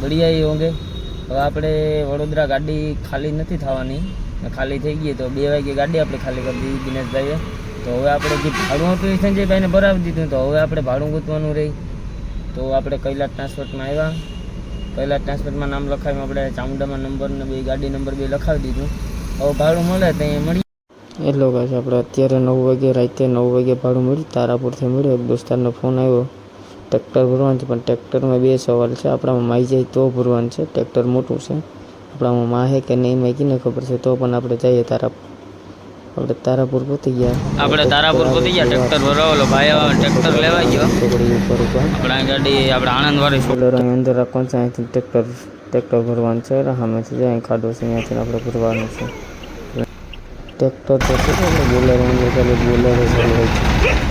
बढ़िया ही होंगे। तो आप वडोदरा गाड़ी खाली नहीं थानी खाली थी गई तो बे वगे गाड़ी आप खाली कर दी दिनेश भाई तो हम आप जो भाड़ू संजय भाई ने भरा दीदू तो हम आप भाड़ू गूंतवा रही तो आप कैलाश ट्रांसपोर्ट में आया कैलाश ट्रांसपोर्ट में नाम लखा अपने चामुंडा में नंबर ने बी गाड़ी नंबर भी लखा दीदू और भाड़ू मिले तो अँ मैं एट आप अत्य नौ वगे रात नौ वगे भाड़ू मिल तारापुर मिलो एक दोस्तार फ़ोन आयो ટ્રેક્ટર ભરવાનું છે પણ ટ્રેક્ટરમાં બે સવાલ છે. આપણામાં માઈ જાય તો ભરવાનું છે. ટ્રેક્ટર મોટું છે. આપણામાં માહે કે નહીં માઈ કીને ખબર છે. તો પણ આપણે જઈએ તારાપુર આપણે તારાપુર પહોંચી ગયા. આપણે તારાપુર પહોંચી ગયા. ટ્રેક્ટર ભરાવેલો ભાઈ ટ્રેક્ટર લેવા ગયો. ચોકડી ઉપર ઉપર. આપણા ગાડી આપણે આણંદ વાળી અહીં અંદર રાખવાનું છે. અહીંથી ટ્રેક્ટર ટ્રેક્ટર ભરવાનું છે. સામેથી જાય ખાડો છે. અહીંયાથી આપણે ભરવાનું છે. ટ્રેક્ટર તો છે બોલેરો અંદર બોલેરો ચાલુ હોય છે.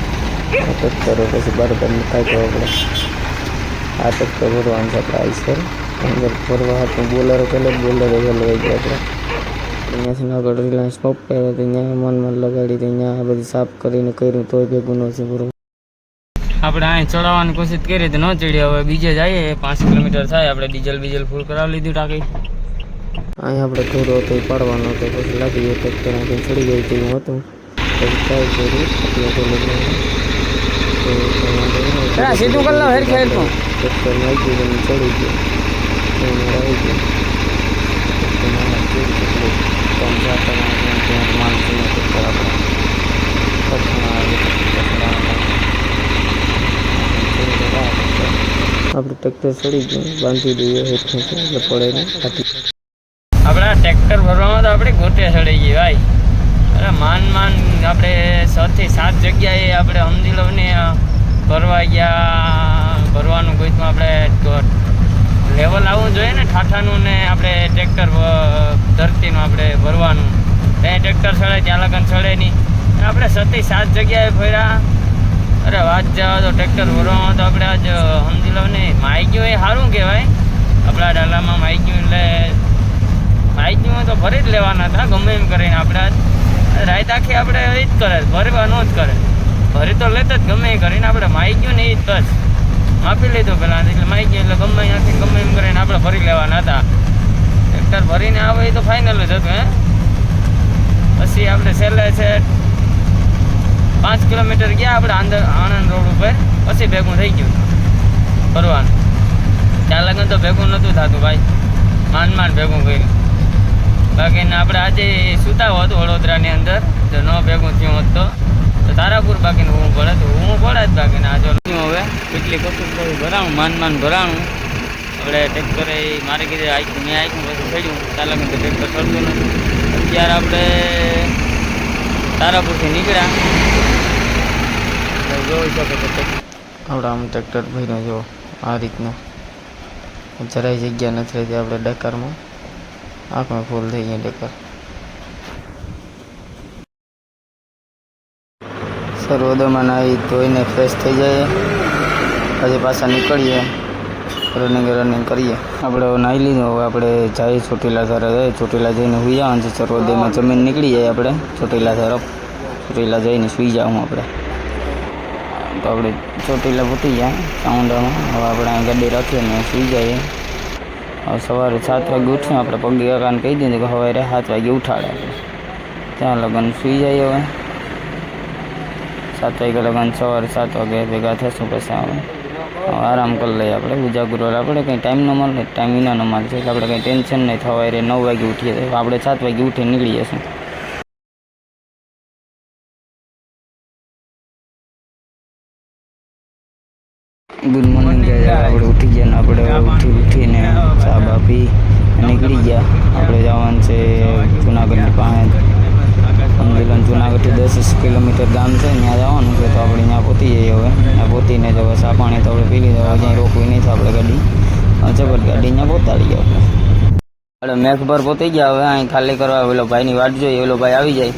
આ કરો પછી બરાબર મુકાય તો આપણે આ ટ્રેક્ટર ભરવાનું છે આપણે આઈસર અંદર ભરવા હતું બોલરો પહેલાં બોલરો હોય છે આપણે અહીંયાથી આગળ રિલાયન્સ પંપ પહેલાં તો અહીંયા મનમાં લગાડી તો અહીંયા આ બધી સાફ કરીને કર્યું તોય ભેગું નથી ભરવું આપણે અહીં ચડાવવાની કોશિશ કરી તો ન ચડી. હવે બીજે જઈએ પાંચ કિલોમીટર થાય આપણે ડીઝલ બીજલ ફૂલ કરાવી લીધું ટાંકી. અહીં આપણે થોડો હતો એ પાડવાનો હતો પછી લાગી ગયો ટ્રેક્ટર ચડી ગયું તેવું હતું. પછી ટ્રાય કર્યું એટલે સીધું કર લો હેર ખેર તો ટ્રેક્ટર નાખી ગયું ચડી ગયું એમાં આવી ગયું આપણે ટ્રેક્ટર ચડી ગયું બાંધી દઈએ હેઠું એટલે પડે નહીં આપણા ટ્રેક્ટર ભરવામાં તો આપણે ગોટે ચડી ગઈ, ભાઈ. અરે માન માન આપણે છથી સાત જગ્યાએ આપણે સમજી ભરવા ગયા, ભરવાનું કોઈ તો આપણે લેવલ આવવું જોઈએ ને ઠાઠાનું ને આપણે ટ્રેક્ટર ધરતીનું આપણે ભરવાનું. ત્યાં ટ્રેક્ટર ચડે ત્યાં લગન ચડે નહીં. આપણે છથી સાત જગ્યાએ ફર્યા અરે વાત જવા તો ટ્રેક્ટર ભરવામાં તો આપણે આજ સમજી લો ને માહિતી એ સારું કહેવાય. આપણા ડાલામાં માહિતી એટલે માહિતીમાં તો ભરી જ લેવાના હતા, ગમે એમ કરીને આપણે રાત આખી આપણે એ જ કરે, ભરવાનું જ કરે. ભરી તો લેત જ, ગમે એ કરીને આપણે માઈ ગયું ને એ જ બસ. માપી લીધું પહેલાં એટલે માઈ ગયું એટલે ગમે ત્યાંથી ગમે એમ કરીને આપણે ભરી લેવાના હતા. ટ્રેક્ટર ભરીને આવે એ તો ફાઇનલ જ હતું, હે? પછી આપણે છેલ્લે છે, પાંચ કિલોમીટર ગયા આપણે આંદર, આણંદ રોડ ઉપર, પછી ભેગું થઈ ગયું ભરવાનું. ત્યાં લગન તો ભેગું નહોતું થતું, ભાઈ. માંડ માંડ ભેગું કર્યું. બાકીને આપણે આજે સુતા હોત વડોદરાની અંદર જો ન ભેગું થયું હોત તો. તો તારાપુર બાકીને હું તો હું પડે જ બાકીને આ જો હવે. કેટલી કપૂર બધું ભરાણું માન માન ભરાણું. આપણે ટ્રેક્ટરે મારે કીધે આખ્યું મેં આખ્યું પછી થયું ચાલક તો ટ્રેક્ટર ચડતું નથી. અત્યારે આપણે તારાપુરથી નીકળ્યા. જોઈ શકો તો આપણે આમ ટ્રેક્ટર ભાઈનો જો આ રીતના. જરાય જગ્યા નથી રહેતી આપણે ડકારમાં આંખમાં ફૂલ થઈ ગઈ ડકર સર્વોદયમાં નાહી ધોઈને ફ્રેશ થઈ જાય પછી પાછા નીકળીએ રનિંગ રનિંગ કરીએ આપણે નાહી લીધું હવે આપણે જઈએ ચોટીલા તરફ જઈએ ચોટીલા જઈને સુઈ જવાનું છે સર્વોદયમાં જમીન નીકળી જાય આપણે ચોટીલા તરફ ચોટીલા જઈને સુઈ જાઉં આપણે તો આપણે ચોટીલા ફૂટી જાય ચામુંડામાં હવે આપણે ગાડી રાખીએ ને સુઈ જઈએ સવારે સાત વાગે ઉઠ્યું આપણે પગે કાકાને કહી દીધું કે સવારે સાત વાગે ઉઠાડે. ત્યાં લગન સુઈ જઈએ હવે. સાત વાગે લગન, સવારે સાત વાગે ભેગા થશું પછી હવે. આરામ કરી લઈએ આપણે. ઉજાગરો આપણે કંઈ ટાઈમ ન મળે ટાઈમ વિના ન મળશે એટલે આપણે કંઈ ટેન્શન નહીં. થવાય રે નવ વાગે ઉઠીએ. આપણે સાત વાગે ઉઠીને નીકળી જશું ગુડ મોર્નિંગ આપણે ઉઠી ગયા આપણે ઉઠી ઉઠીને ચા બા પી નીકળી ગયા. આપણે જવાનું છે જુનાગઢની પાસે. અંગેલન જુનાગઢથી દસ કિલોમીટર ગામ છે ત્યાં જવાનું છે તો આપણે ત્યાં પહોંચી જઈએ હવે. ત્યાં પહોંચીને તો બસ આ પાણી તો આપણે પી લીધું હવે ત્યાં રોકવી નહીં થાય આપણે ગાડી. જબર ગાડી ત્યાં પહોંચાડી ગયા આપણે મેઘ પર પહોંચી ગયા હવે અહીં ખાલી કરવા ઓલો ભાઈની વાટ જોઈએ ઓલો ભાઈ આવી જાય.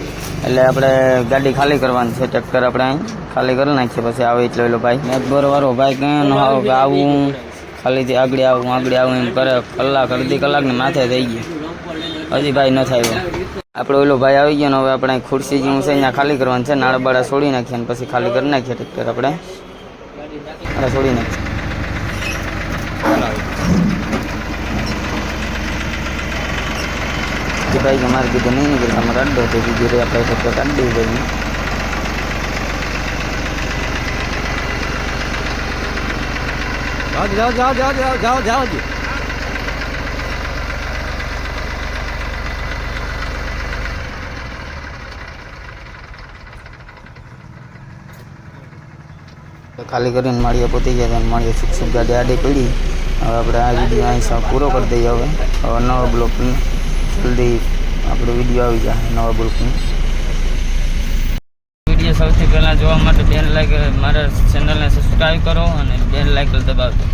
એટલે આપણે ગાડી ખાલી કરવાની છે, ટ્રેક્ટર આપણે અહીં ખાલી કરી નાખીએ, પછી આવે એટલે ઓલો ભાઈ. મેં વાળો ભાઈ કે આવો કે આવું, ખાલીથી આગળ આવું આગળ આવું એમ કરે. કલાક, અડધી કલાકની માથે થઈ ગઈ. હજી ભાઈ ન થાય આપણે ઓલો ભાઈ આવી ગયો ને, હવે આપણે ખુરશી જેવું છે, અહીંયા ખાલી કરવાનું છે. નાળા બાળા છોડી નાખીએ અને પછી ખાલી કરી નાખીએ ટ્રેક્ટર આપણે. છોડી નાખીએ. ભાઈ કે મારે કીધું નહીં નીકળે તમારે અડ્ડો તો બીજી રે આપણે તો કાઢી દઈએ ભાઈ જાઓ જાઓ જાઓ જાઓ જાઓ જાઓ જી. ખાલી કરીને માળીએ પોતી ગયા હતા માળીએ સુખ સુખ ગાડી આડી પડી. હવે આપણે આ વીડિયો અહીં પૂરો કરી દઈએ હવે. હવે નવા બ્લોકની જલ્દી આપણો વીડિયો આવી જાય નવા બ્લોકની વીડિયો સૌથી પહેલાં જોવા માટે બેન લાઈક મારા ચેનલને સબસ્ક્રાઈબ કરો અને બેન લાઈક દબાવજો.